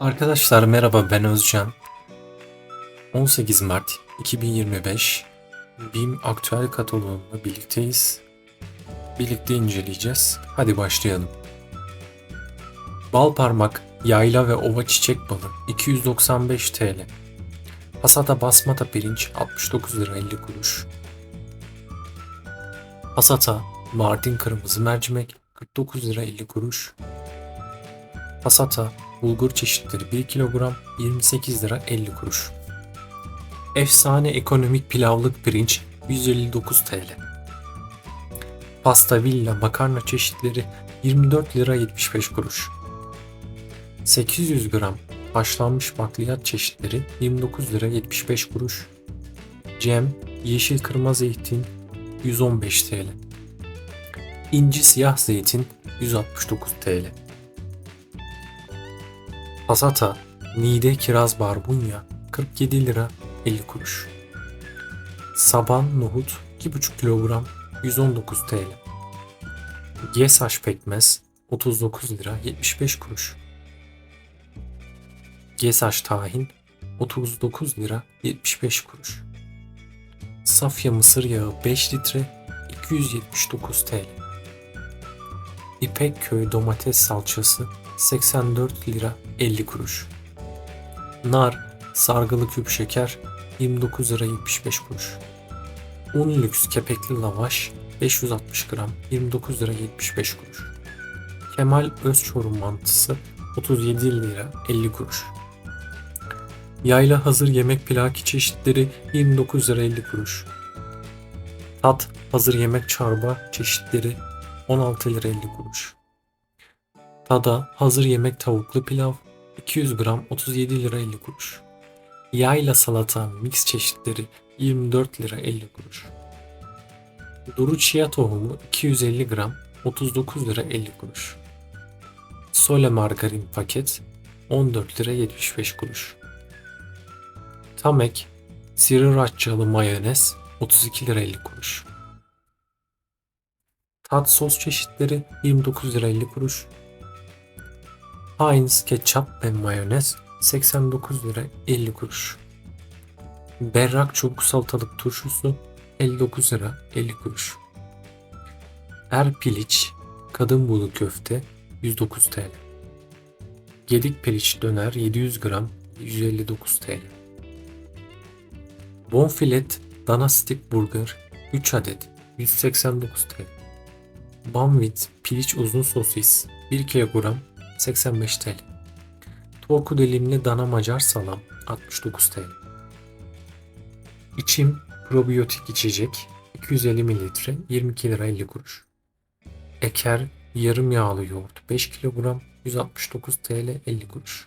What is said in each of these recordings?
Arkadaşlar merhaba ben Özcan. 18 Mart 2025 BİM aktüel kataloğunda birlikteyiz. Birlikte inceleyeceğiz. Hadi başlayalım. Bal parmak, yayla ve ova çiçek balı 295 TL. Hasata basmata pirinç 69 lira 50 kuruş. Hasata Mardin kırmızı mercimek 49 lira 50 kuruş. Hasata bulgur çeşitleri 1 kilogram 28 lira 50 kuruş. Efsane ekonomik pilavlık pirinç 159 TL. Pasta villa makarna çeşitleri 24 lira 75 kuruş. 800 gram haşlanmış bakliyat çeşitleri 29 lira 75 kuruş. Cem yeşil kırma zeytin 115 TL. İnci siyah zeytin 169 TL. Pasata, Nide Kiraz Barbunya 47 lira 50 kuruş. Saban nohut 2,5 kilogram 119 TL. Gesaş pekmez 39 lira 75 kuruş. Gesaş tahin 39 lira 75 kuruş. Safya mısır yağı 5 litre 279 TL. İpekköy domates salçası 84 lira 50 kuruş. Nar, sargılı küp şeker 29 lira 75 kuruş. Un lüks kepekli lavaş 560 gram 29 lira 75 kuruş. Kemal Özçorum mantısı 37 lira 50 kuruş. Yayla hazır yemek plaki çeşitleri 29 lira 50 kuruş. Tat hazır yemek çorba çeşitleri 16 lira 50 kuruş. Tada hazır yemek tavuklu pilav 200 gram 37 lira 50 kuruş. Yayla salata mix çeşitleri 24 lira 50 kuruş. Duru chia tohumu 250 gram 39 lira 50 kuruş. Sole margarin paket 14 lira 75 kuruş. Tamek srirachalı mayonez 32 lira 50 kuruş. Tat sos çeşitleri 29 lira 50 kuruş. Heinz ketçap ve mayonez 89 lira 50 kuruş. Berrak çubuk salatalık turşusu 59 lira 50 kuruş. Er piliç kadın bulu köfte 109 TL. Gedik piliç döner 700 gram 159 TL. Bonfilet dana stick burger 3 adet 189 TL. Banvit piliç uzun sosis 1 kilogram 85 TL. Torku dilimli dana macar salam 69 TL. İçim probiyotik içecek 250 mililitre 22 lira 50 kuruş. Eker yarım yağlı yoğurt 5 kilogram 169 TL 50 kuruş.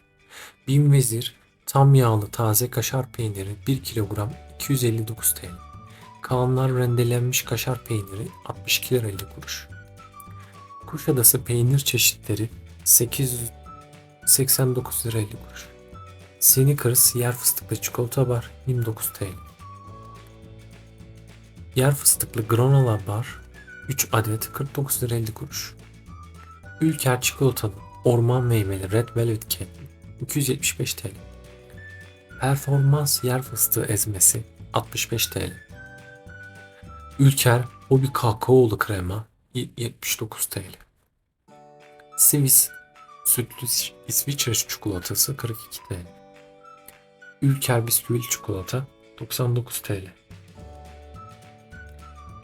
Bin Vezir tam yağlı taze kaşar peyniri 1 kilogram 259 TL. Kalanlar rendelenmiş kaşar peyniri 62 lira 50 kuruş. Kuşadası peynir çeşitleri 889 lira 50 kuruş. Snickers yer fıstıklı çikolata bar 29 TL. Yer fıstıklı granola bar 3 adet 49 lira 50 kuruş. Ülker çikolatalı orman meyveli Red Velvet Cake 275 TL. Performans yer fıstığı ezmesi 65 TL. Ülker Hobi kakaolu krema 79 TL. Swiss sütlü İsviçre çikolatası 42 TL. Ülker bisküvili çikolata 99 TL.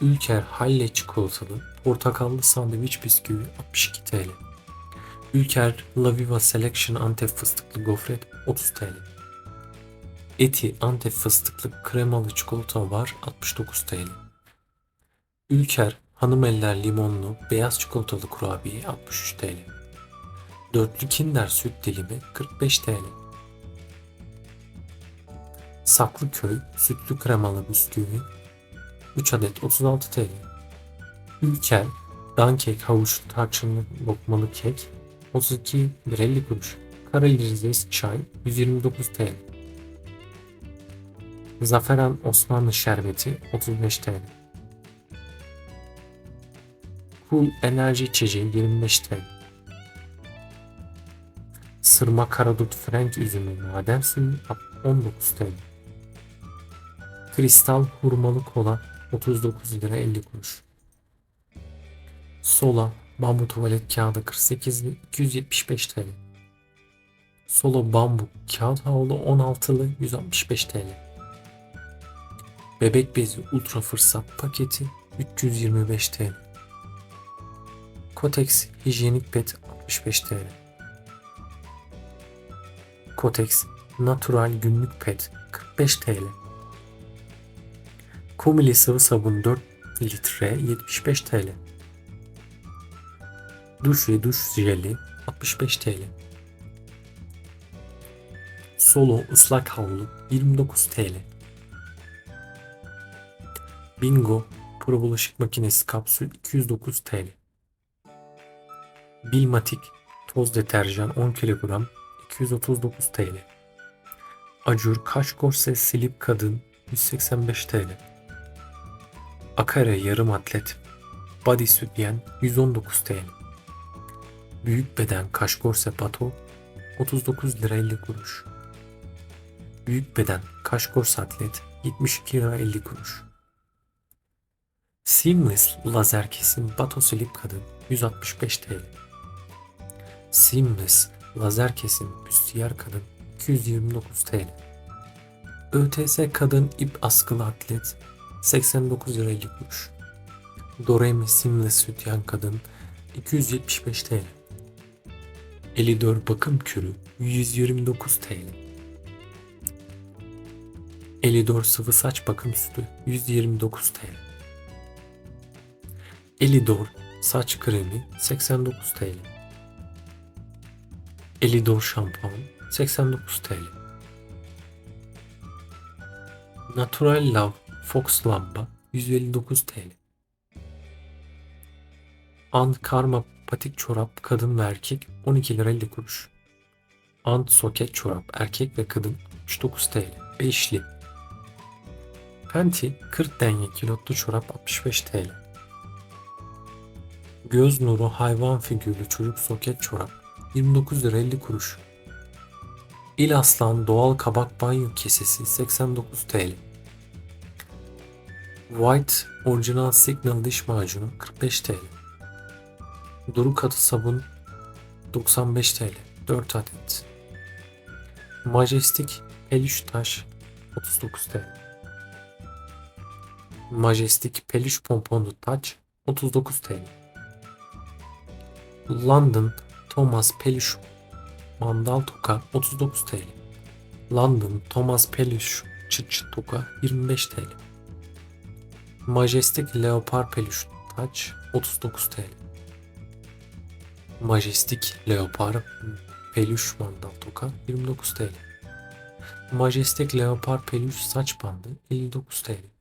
Ülker Halle çikolatalı portakallı sandviç bisküvi 62 TL. Ülker La Viva Selection Antep fıstıklı gofret 30 TL. Eti Antep fıstıklı kremalı çikolata var 69 TL. Ülker Hanım Eller limonlu beyaz çikolatalı kurabiye 63 TL. Dörtlü Kinder süt dilimi 45 TL. Saklıköy sütlü kremalı bisküvi 3 adet 36 TL. Ülker Dankek havuç tarçınlı lokmalı kek 32 lira 50 kuruş. Karadeniz çay 129 TL. Zaferan Osmanlı şerbeti 35 TL. Cool enerji içeceği 25 TL. Sırma karadut frenk üzümü maden suyu 19 TL. Kristal hurmalı kola 39 lira 50 kuruş. Sola bambu tuvalet kağıdı 48 li- 275 TL. Solo bambu kağıt havlu 16'lı 165 TL. Bebek bezi ultra fırsat paketi 325 TL. Kotex hijyenik pet 65 TL. Kotex natural günlük pet 45 TL. Komili sıvı sabun 4 litre 75 TL. Duş ve duş jeli 65 TL. Solo ıslak havlu 29 TL. Bingo Pro bulaşık makinesi kapsül 209 TL. Bilmatik toz deterjan 10 kilogram 239 TL. Acur kaş korse silip kadın 185 TL. Akare yarım atlet body sütyen 119 TL. Büyük beden kaş korse pato 39 lira 50 kuruş. Büyük beden kaş korse atlet 72 lira 50 kuruş. Seamless lazer kesim bato silip kadın 165 TL. Seamless lazer kesim büstiyer kadın 229 TL. ÖTS kadın ip askılı atlet 89 lira 50 kuruş. Doremi Seamless sütyen kadın 275 TL. Elidor bakım kürü 129 TL. Elidor sıvı saç bakım sütü 129 TL. Elidor saç kremi 89 TL. Elidor şampuan 89 TL. Natural Love Fox lamba 159 TL. Ant Karma patik çorap kadın ve erkek 12 lira 50 kuruş. Ant soket çorap erkek ve kadın 69 TL. Beşli. Penti 40 denye kilotlu çorap 65 TL. Göz nuru hayvan figürlü çocuk soket çorap 29 lira 50 kuruş. İl Aslan doğal kabak banyo kesesi 89 TL. White orijinal Signal diş macunu 45 TL. Duru katı sabun 95 TL 4 adet. Majestic peluş taş 39 TL. Majestic peluş pomponlu taç 39 TL. London Thomas Peluş Mandal Toka 39 TL. London Thomas Peluş Çıt çıt Toka 25 TL. Majestic Leopar Peluş Taç 39 TL. Majestic Leopar Peluş Mandal Toka 29 TL. Majestic Leopar Peluş Saç Bandı 59 TL.